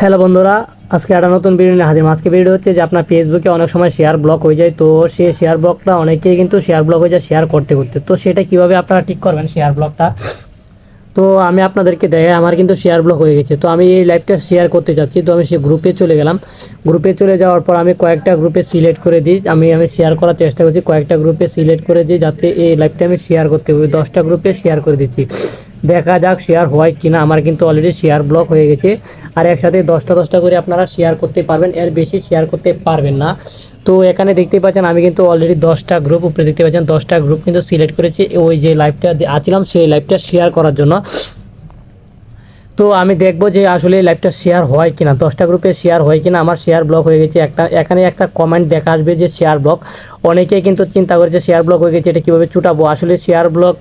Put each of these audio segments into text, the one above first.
Hello বন্ধুরা, আজকে একটা নতুন ভিডিও নিয়ে হাজির। আজকে ভিডিও হচ্ছে যে আপনার ফেসবুকে অনেক সময় শেয়ার ব্লক হয়ে যায়, তো সে শেয়ার ব্লকটা অনেকেই কিন্তু শেয়ার ব্লক হয়ে যায় শেয়ার করতে করতে। তো সেটা কীভাবে আপনারা ঠিক করবেন শেয়ার ব্লকটা তো আমি আপনাদেরকে দেখাই, আমার কিন্তু শেয়ার ব্লক হয়ে গেছে। তো আমি এই লাইভটা শেয়ার করতে চাচ্ছি তো আমি সেই গ্রুপে চলে গেলাম। গ্রুপে চলে যাওয়ার পর আমি কয়েকটা গ্রুপে সিলেক্ট করে দিই। আমি আমি শেয়ার করার চেষ্টা করছি, কয়েকটা গ্রুপে সিলেক্ট করে দিই, যাতে এই লাইভটা আমি শেয়ার করতে পারি। দশটা গ্রুপে শেয়ার করে দিচ্ছি। দেখা যাক শেয়ার হয় কি না আমার কিন্তু অলরেডি শেয়ার ব্লক হয়ে গেছে। আর একসাথে দশটা দশটা করে আপনারা শেয়ার করতে পারবেন। এর বেশি শেয়ার করতে পারবেন না। তো এখানে দেখতেই পাচ্ছেন, আমি কিন্তু অলরেডি দশটা গ্রুপ উপরে দেখতে পাচ্ছেন, দশটা গ্রুপ কিন্তু সিলেক্ট করেছি। ওই যে লাইভটা আছিলাম, সেই লাইভটা শেয়ার করার জন্য। তো আমি দেখব যে আসলে লাইভটা শেয়ার হয় কিনা। দশটা গ্রুপে শেয়ার হয় কিনা, আমার শেয়ার ব্লক হয়ে গেছে। একটা এখানে একটা কমেন্ট দেখা আসবে যে শেয়ার ব্লক অনেকেই কিন্তু চিন্তা করে যে শেয়ার ব্লক হয়ে গেছে, এটা কীভাবে চুটাবো আসলে শেয়ার ব্লক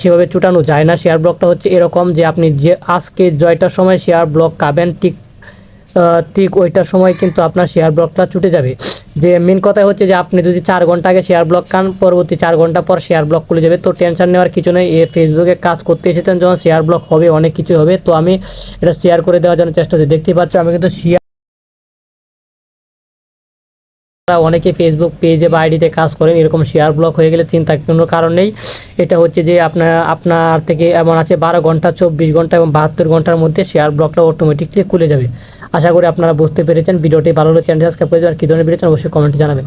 সেভাবে চুটানো যায় না। শেয়ার ব্লকটা হচ্ছে এরকম যে আপনি যে আজকে জয়টার সময় শেয়ার ব্লক খাবেন ঠিক ঠিক ওইটার সময় কিন্তু আপনার শেয়ার ব্লকটা ছুটে যাবে। যে মেন কথা হচ্ছে যে আপনি যদি চার ঘণ্টা আগে শেয়ার ব্লক খান, পরবর্তী চার ঘণ্টা পর শেয়ার ব্লক খুলে যাবে। তো টেনশন নেওয়ার কিছু নেই। এ ফেসবুকে কাজ করতে এসেছেন, যখন শেয়ার ব্লক হবে, অনেক কিছু হবে। তো আমি এটা শেয়ার করে দেওয়ার জন্য চেষ্টা করছি। দেখতেই পাচ্ছ, আমি কিন্তু শেয়ার অনেকে ফেসবুক পেজে বা আইডিতে কাজ করেন, এরকম শেয়ার ব্লক হয়ে গেলে চিন্তা কোনো কারণ নেই। এটা হচ্ছে যে আপনার আপনার থেকে এমন আছে, বারো ঘণ্টা, চব্বিশ ঘণ্টা এবং বাহাত্তর ঘণ্টার মধ্যে শেয়ার ব্লকটা অটোমেটিকলি খুলে যাবে। আশা করি আপনারা বুঝতে পেরেছেন। ভিডিওটি ভালো হলে চ্যানেল সাবস্ক্রাইব করে দেবেন। কী ধরনের ভিডিও অবশ্যই কমেন্টে জানাবেন।